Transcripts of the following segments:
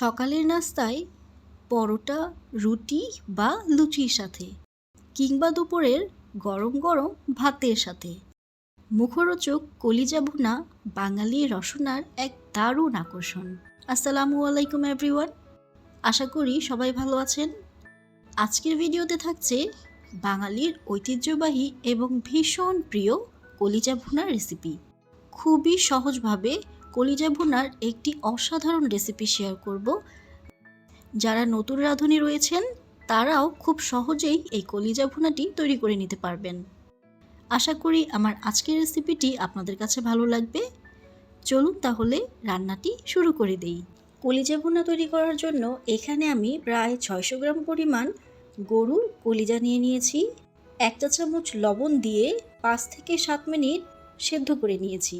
সকালের নাস্তায় পরোটা, রুটি বা লুচির সাথে কিংবা দুপুরের গরম গরম ভাতের সাথে। মুখরোচক কলিজা ভুনা বাঙালি রসনার এক দারুণ আকর্ষণ। আসসালামু আলাইকুম এভরিওয়ান আশা করি সবাই ভালো আছেন। আজকের ভিডিওতে থাকছে বাঙালির ঐতিহ্যবাহী এবং ভীষণ প্রিয় কলিজা ভুনার রেসিপি খুবই সহজভাবে কলিজা ভুনার একটি অসাধারণ রেসিপি শেয়ার করব। যারা নতুন রাঁধুনি রয়েছেন, তারাও খুব সহজেই এই কলিজা ভুনাটি তৈরি করে নিতে পারবেন। আশা করি আমার আজকের রেসিপিটি আপনাদের কাছে ভালো লাগবে। চলুন তাহলে রান্নাটি শুরু করে দেই। কলিজা ভুনা তৈরি করার জন্য এখানে আমি প্রায় ছয়শো গ্রাম পরিমাণ গরুর কলিজা নিয়ে নিয়েছি। একটা চামচ লবণ দিয়ে পাঁচ থেকে সাত মিনিট সেদ্ধ করে নিয়েছি।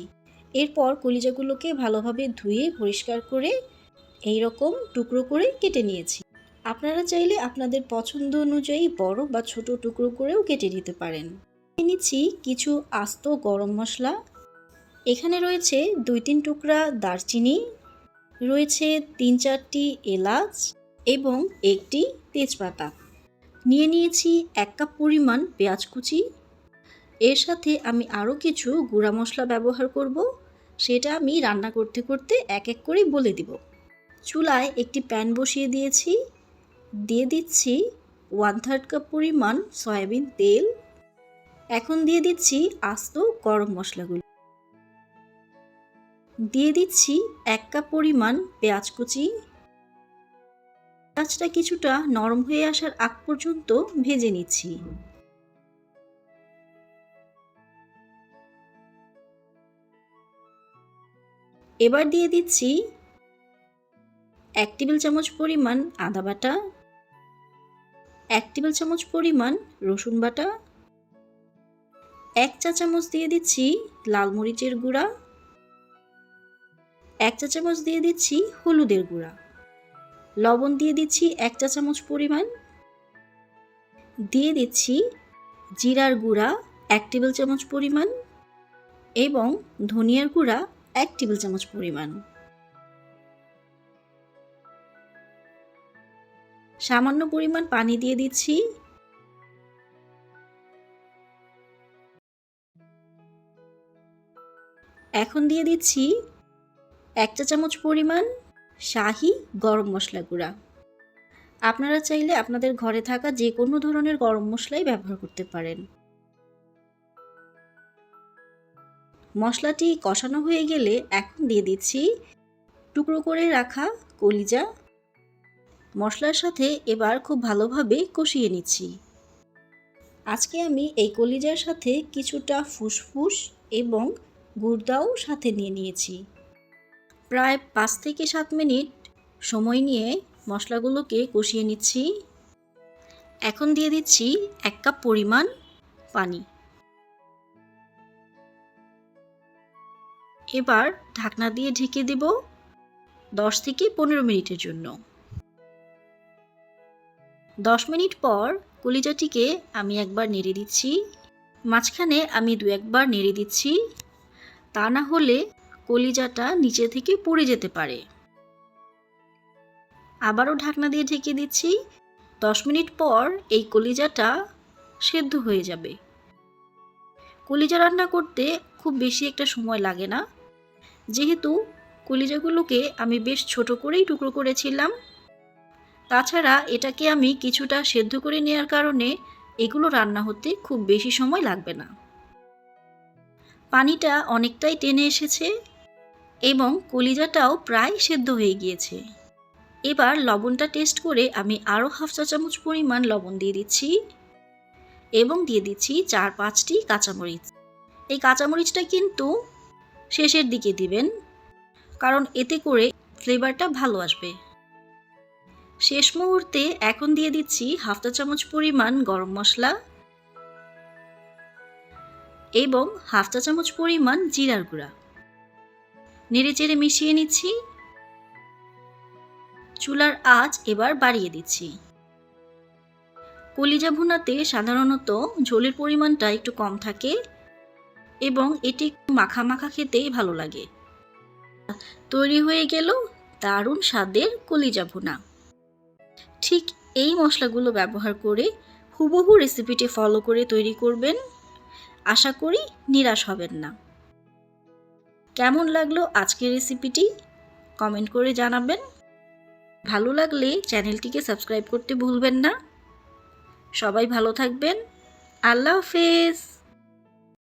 এরপর কলিজাগুলোকে ভালোভাবে ধুয়ে পরিষ্কার করে এই রকম টুকরো করে কেটে নিয়েছি। আপনারা চাইলে আপনাদের পছন্দ অনুযায়ী বড় বা ছোট টুকরো করেও কেটে নিতে পারেন। নিচ্ছি কিছু আস্ত গরম মশলা। এখানে রয়েছে দুই তিন টুকরা দারচিনি, রয়েছে তিন চারটি এলাচ এবং একটি তেজপাতা। নিয়ে নিয়েছি এক কাপ পরিমাণ পেঁয়াজ কুচি। এর সাথে আমি আরও কিছু গুঁড়া মশলা ব্যবহার করব। সেটা আমি রান্না করতে করতে এক এক করে বলে দিব। চুলায় একটি প্যান বসিয়ে দিয়েছি। দিয়ে দিচ্ছি ওয়ান থার্ড কাপ পরিমাণ সয়াবিন তেল। এখন দিয়ে দিচ্ছি আস্ত গরম মশলাগুলো। দিয়ে দিচ্ছি এক কাপ পরিমাণ পেঁয়াজ কুচি। পেঁয়াজটা কিছুটা নরম হয়ে আসার আগ পর্যন্ত ভেজে নিচ্ছি। এবার দিয়ে দিচ্ছি এক টেবিল চামচ পরিমাণ আদা বাটা, এক টেবিল চামচ পরিমাণ রসুন বাটা, এক চা চামচ দিয়ে দিচ্ছি লাল মরিচের গুঁড়া, এক চা চামচ দিয়ে দিচ্ছি হলুদের গুঁড়া। লবণ দিয়ে দিচ্ছি এক চা চামচ পরিমাণ। দিয়ে দিচ্ছি জিরার গুঁড়া এক টেবিল চামচ পরিমাণ এবং ধনিয়ার গুঁড়া এক টেবিল চামচ পরিমাণ। সামান্য পরিমাণ পানি দিয়ে দিচ্ছি। এখন দিয়ে দিচ্ছি এক চা চামচ পরিমাণ শাহি গরম মশলা গুঁড়া। আপনারা চাইলে আপনাদের ঘরে থাকা যে কোনো ধরনের গরম মশলাই ব্যবহার করতে পারেন। মশলাটি কষানো হয়ে গেলে এখন দিয়ে দিচ্ছি টুকরো করে রাখা কলিজা। মশলার সাথে এবার খুব ভালোভাবে কষিয়ে নিচ্ছি। আজকে আমি এই কলিজার সাথে কিছুটা ফুসফুস এবং গুড়দাও সাথে নিয়ে নিয়েছি। প্রায় পাঁচ থেকে সাত মিনিট সময় নিয়ে মশলাগুলোকে কষিয়ে নিচ্ছি। এখন দিয়ে দিচ্ছি এক কাপ পরিমাণ পানি। এবার ঢাকনা দিয়ে ঢেকে দেব দশ থেকে পনেরো মিনিটের জন্য। দশ মিনিট পর কলিজাটিকে আমি একবার নেড়ে দিচ্ছি। মাঝখানে আমি দু একবার নেড়ে দিচ্ছি। তা না হলে কলিজাটা নিচে থেকে পড়ে যেতে পারে। আবারও ঢাকনা দিয়ে ঢেকে দিচ্ছি। দশ মিনিট পর এই কলিজাটা সেদ্ধ হয়ে যাবে। কলিজা রান্না করতে খুব বেশি একটা সময় লাগে না। যেহেতু কলিজাগুলোকে আমি বেশ ছোট করেই টুকরো করেছিলাম, তাছাড়া এটাকে আমি কিছুটা সেদ্ধ করে নেওয়ার কারণে এগুলো রান্না হতে খুব বেশি সময় লাগবে না। পানিটা অনেকটাই টেনে এসেছে এবং কলিজাটাও প্রায় সেদ্ধ হয়ে গিয়েছে। এবার লবণটা টেস্ট করে আমি আরও হাফ চা চামচ পরিমাণ লবণ দিয়ে দিচ্ছি এবং দিয়ে দিচ্ছি চার পাঁচটি কাঁচামরিচ। এই কাঁচামরিচটা কিন্তু শেষের দিকে দিবেন, কারণ এতে করে ফ্লেভারটা ভালো আসবে। শেষ মুহূর্তে এখন দিয়ে দিচ্ছি হাফ চা চামচ পরিমাণ গরম মশলা এবং হাফ চা চামচ পরিমাণ জিরার গুঁড়া। নেড়ে চেড়ে মিশিয়ে নিচ্ছি। চুলার আঁচ এবার বাড়িয়ে দিচ্ছি। কলিজা ভুনাতে সাধারণত ঝোলের পরিমাণটা একটু কম থাকে। এবং এটি একটু মাখা মাখা খেতেই ভালো লাগে। তৈরি হয়ে গেল দারুণ স্বাদের কলিজা ভুনা। ঠিক এই মশলাগুলো ব্যবহার করে হুবহু রেসিপিটি ফলো করে তৈরি করবেন। আশা করি নিরাশ হবেন না। কেমন লাগল আজকের রেসিপিটি কমেন্ট করে জানাবেন। ভালো লাগলে চ্যানেলটিকে সাবস্ক্রাইব করতে ভুলবেন না। সবাই ভালো থাকবেন। আল্লাহ হাফেজ।